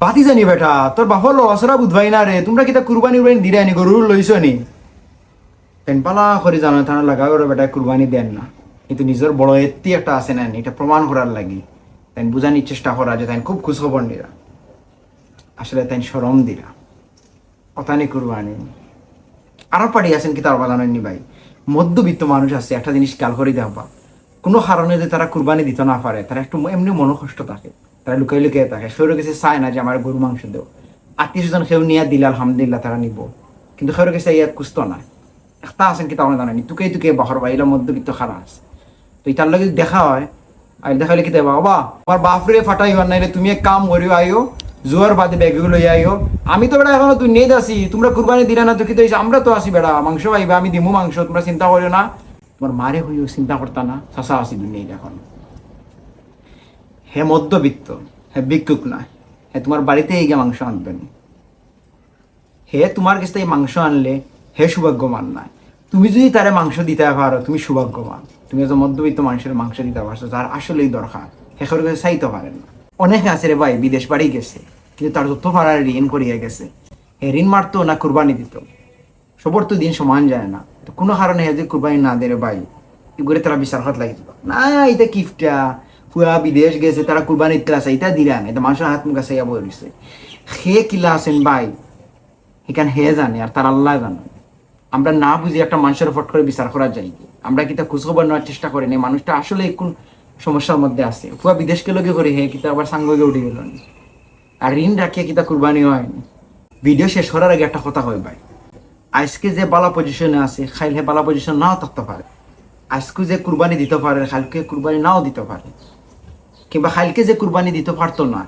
বাতি জানি বেটা তোর বাপর লসরা বুধবাই না রে তোমরা কিতা কুরবানি উরবানি দিলে নি গরুর লইছ নি? তেন পালা করে জানো, থানা লাগা করে বেটা কুরবানি দেন না। কিন্তু নিজের বড় এত্তি একটা আছে না এটা প্রমাণ করার লাগি। তাই বুঝানির চেষ্টা করা যে তাই খুব খুশ খবর নিরা আসলে তাই সরম দিরা অতানি কুরবানি আরও পাড়ি আছেন কি তার বাজানো নি ভাই মধ্যবিত্ত মানুষ আছে একটা জিনিস খেয়াল করে দেওয়া কোনো কারণে যে তারা কুরবানি দিতে না পারে তারা একটু এমনি মনোকষ্ট থাকে। তারা লুকাই লুকিয়ে থাকে। সেও কাছে চায় না যে আমার গরু মাংস দেও। আত্মীয় স্বজন সেও নিয়ে দিলে, আলহামদুলিল্লাহ তারা নিব। কিন্তু সেও কাছে ইয়া কুস্ত নাই। একটা আছেন কি তার জানানি তুকে তুকে বাহর বাইলা মধ্যবিত্ত খারা আছে। তো তার লগে দেখা হয় আর দেখা হলে কি দেবা বাবা আমার বাপরে ফাটাই হওয়ার নাইলে তুমি এক কাম করিও আইও জোয়ার বাদে ব্যাগগুলো লই আইও। আমি তো বেড়া এখনও তুই নেই আসি তোমরা কুরবানি দিলে না তো কি তো হইছে? আমরা তো আসি বেড়া, মাংস পাইবে, আমি দিমু মাংস, তোমরা চিন্তা করিও না। তোমার মারে হইও চিন্তা করতা না চাষা আসি দুনিয়া এখন। হে মধ্যবিত্ত, হে ভিক্ষুক না হে তোমার বাড়িতে এই গিয়ে মাংস আনবেন হে তোমার কাছে এই মাংস আনলে হে সৌভাগ্যবান না তুমি যদি তারে মাংস দিতে পারো, তুমি সৌভাগ্যবান। তুমি একজন মধ্যবিত্ত মানুষের মাংস দিতে পারছ, যার আসলেই দরকার। হে কারোর কাছে চাইতে পারেন না। অনেকে আছে রে ভাই, বিদেশ বাড়ি গেছে, কিন্তু তার যত পাড়ার ঋণ করিয়ে গেছে। হে ঋণ মারতো না কুরবানি দিত। সবর তো দিন সমান যায় না। তো কোনো কারণে হে যদি কুরবানি না দে রে ভাই, এগুলো তারা বিচার হাত লাগি না, এটা কিফটা পুরা বিদেশ গেছে তারা কুরবানি দিতে আছে এটা দিলা না এটা মানুষের হাত মুখ আছে ইয়া বলিছে সে কিলা আছেন ভাই এখানে হে জানে আর তার আল্লাহ জানে আমরা না বুঝি একটা মানুষের ফট করে বিচার করা কি আমরা কিতা খোঁজখবর নেওয়ার চেষ্টা করি না মানুষটা আসলে কোন সমস্যার মধ্যে আছে পুয়া বিদেশকে লোকে করে হে কিতা আবার সাঙ্গকে উঠে গেল আর ঋণ রাখিয়ে কিতা কুরবানি হয়নি ভিডিও শেষ করার আগে একটা কথা হয় ভাই আজকে যে বালা পজিশনে আছে খাইলে বালা পজিশন নাও থাকতে পারে আজকে যে কুরবানি দিতে পারে খালকে কুরবানি নাও দিতে পারে কিংবা খালকে যে কুরবানি দিতে পারতো না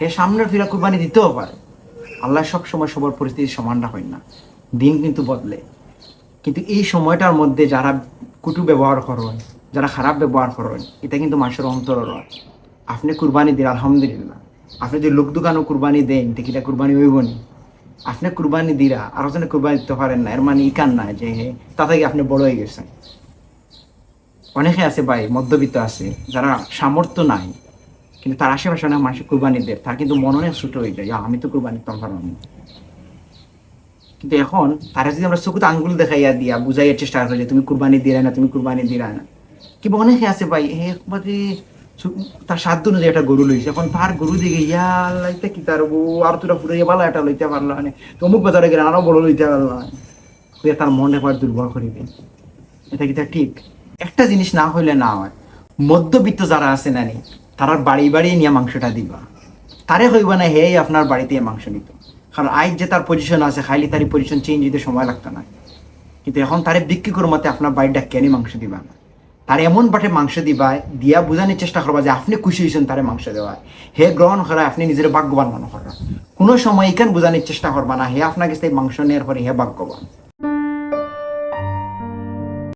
হে সামনের ফিরা কুরবানি দিতেও পারে। আল্লাহ সব সময় সবার পরিস্থিতি সমানটা হয় না। দিন কিন্তু বদলে। কিন্তু এই সময়টার মধ্যে যারা কুটু ব্যবহার করেন, যারা খারাপ ব্যবহার করেন, এটা কিন্তু মানুষের অন্তর রয় আপনি কুরবানি দিন, আলহামদুলিল্লাহ। আপনি যদি লোক দোকানও কুরবানি দেন দেখিটা কুরবানি হইব নি। আপনি কুরবানি দিরা, আরও জনে কুরবানি দিতে পারেন না। এর মানে ইকান না যে হে তা থেকে আপনি বড় হয়ে গেছেন। অনেকে আছে ভাই, মধ্যবিত্ত আছে, যারা সামর্থ্য নাই, কিন্তু তার আশেপাশে অনেক মানুষ কুরবানি দেয় তার কিন্তু মনে অনেক ছোট হয়ে যায় আমি তো কুরবানি দিতাম পারলাম কিন্তু এখন তারা যদি আমরা চকুতে আঙ্গুল দেখাইয়া দিয়া বুঝাইয়ার চেষ্টা করি যে, তুমি কুরবানি দিলে না, তুমি কুরবানি দিলা না। কিংবা অনেকে আছে ভাই একবারে তার সাধ্য অনুযায়ী একটা গরু লইছে। এখন তার গরু দিকে ইয়া এটা কি তার বউ? আর তোরা ফুটে ভালো একটা লইতে পারল না। তো অমুক বাজারে গেলে আরও বড় লইতে পারল তার মন একবার দুর্বল করিবে। এটা কি তা ঠিক? একটা জিনিস না হইলে না হয়। মধ্যবিত্ত যারা আছে নানি, তারা বাড়ি বাড়ি নিয়ে মাংসটা দিবা। তারে হইব না হে আপনার বাড়িতে মাংস নিত। কারণ আজ যে তার পজিশন আছে খাইলে তার পজিশন চেঞ্জ হইতে সময় লাগতো না। কিন্তু এখন তারে বিক্রি করে মতে আপনার বাড়িটা কেনি মাংস দিবা না। তার এমন বাটে মাংস দিবা, দিয়া বুঝানোর চেষ্টা করবা যে আপনি খুশি হয়েছেন তারে মাংস দেওয়া হে গ্রহণ করা, আপনি নিজের ভাগ্যবান মনে করা। কোনো সময় এখান বোঝানোর চেষ্টা করবা না, হে আপনার কাছে মাংস নেওয়ার পরে হে ভাগ্যবান।